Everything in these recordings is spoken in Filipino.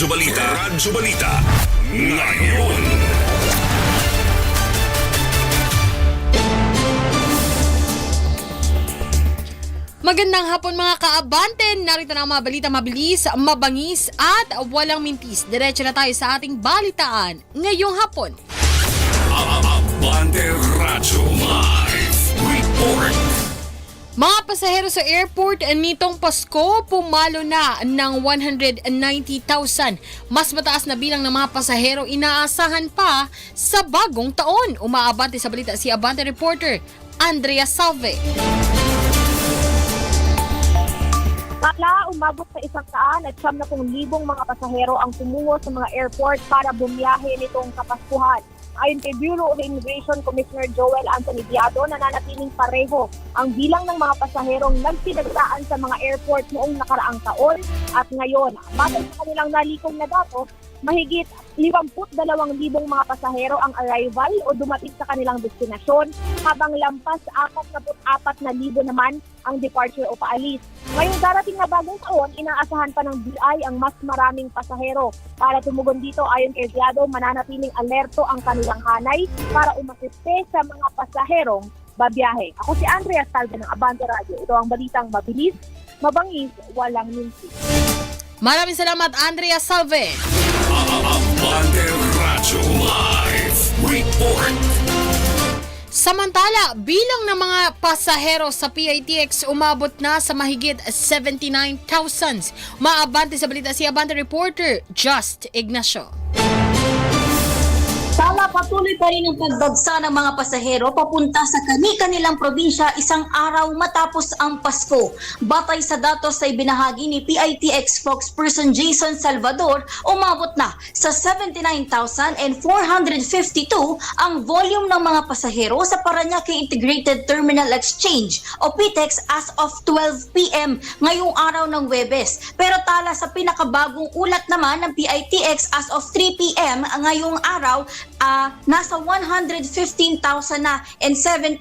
Radyo Balita. Radyo Balita. Ngayon. Magandang hapon mga kaabante. Narito na ang mga balita mabilis, mabangis at walang mintis. Diretso na tayo sa ating balitaan ngayong hapon. Abante Radyo. Mga pasahero sa airport nitong Pasko pumalo na ng 190,000. Mas mataas na bilang ng mga pasahero inaasahan pa sa bagong taon. Umaabante sa balita si Abante reporter Andrea Salve. Kala umabot sa isang taan at siyam na pong libong mga pasahero ang tumungo sa mga airport para bumiyahe nitong kapaskuhan. Ayon kay Bureau of Immigration Commissioner Joel Anthony Diado, nananatiling pareho ang bilang ng mga pasaherong nagsinagdaan sa mga airport noong nakaraang taon at ngayon. Batay sa kanilang nalikong na datos, mahigit 52,000 mga pasahero ang arrival o dumating sa kanilang destinasyon habang lampas 44,000 naman ang departure o paalis. Ngayong darating na bagong taon, inaasahan pa ng BI ang mas maraming pasahero. Para tumugon dito, ayon kay Diado, mananatiling alerto ang kanilang hanay para umasiste sa mga pasaherong babiyahe. Ako si Andrea Salve ng Abante Radio. Ito ang balitang mabilis, mabangis, walang minti. Maraming salamat Andrea Salve. Samantala, bilang ng mga pasahero sa PITX umabot na sa mahigit 79,000. Maabante sa balita si Abante reporter Just Ignacio. Patuloy pa rin ang pagbagsa ng mga pasahero papunta sa kani-kanilang probinsya isang araw matapos ang Pasko. Batay sa datos sa ibinahagi ni PITX spokesperson Jason Salvador, umabot na sa 79,452 ang volume ng mga pasahero sa Paranaque Integrated Terminal Exchange o PITEX as of 12 p.m. ngayong araw ng Webes. Pero tala sa pinakabagong ulat naman ng PITX as of 3 p.m. ngayong araw nasa 115,000 na and 17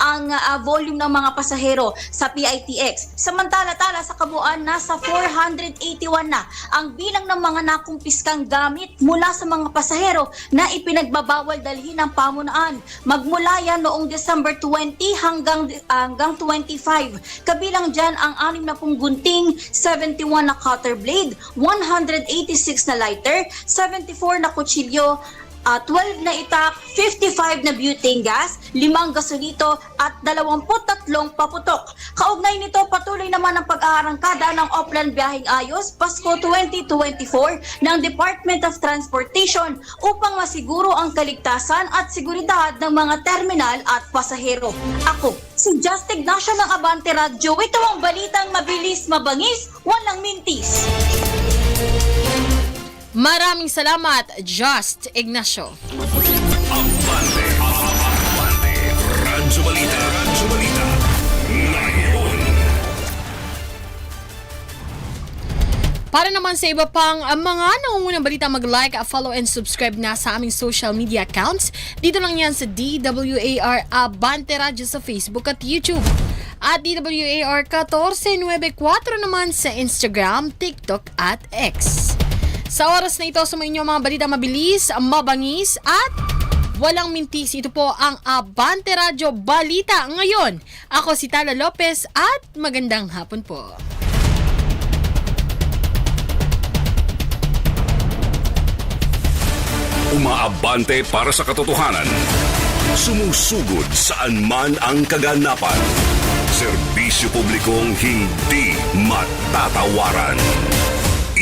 ang ah, volume ng mga pasahero sa PITX. Samantala-tala sa kabuuan, nasa 481 na ang bilang ng mga nakumpiskang gamit mula sa mga pasahero na ipinagbabawal dalhin ng pamunaan. Magmula yan noong December 20 hanggang, hanggang 25. Kabilang dyan ang 60 gunting, 71 na cutter blade, 186 na lighter, 74 na kutsilyo, ah, 12 na itak, 55 na butane gas, 5 gasolito at 23 paputok. Kaugnay nito, patuloy naman ang pag-aarangkada ng Oplan Biyahing Ayos Pasko 2024 ng Department of Transportation upang masiguro ang kaligtasan at seguridad ng mga terminal at pasahero. Ako, si Just Ignacio ng Abante Radio. Ito ang balitang mabilis, mabangis, walang mintis. Maraming salamat Just Ignacio. Abante. Radyo. Radyo. Para naman sa iba pang uh, mga nangungunang balita, mag-like, uh, follow, and subscribe na sa aming social media accounts. Dito lang yan sa DWAR Abante Radio sa Facebook at YouTube. At DWAR 1494 naman sa Instagram, TikTok at X. Sa oras na ito, sumayin mga balita mabilis, mabangis at walang mintis. Ito po ang Abante Radio Balita ngayon. Ako si Tala Lopez at magandang hapon po. Umaabante para sa katotohanan. Sumusugod saan man ang kaganapan. Serbisyo publikong hindi matatawaran.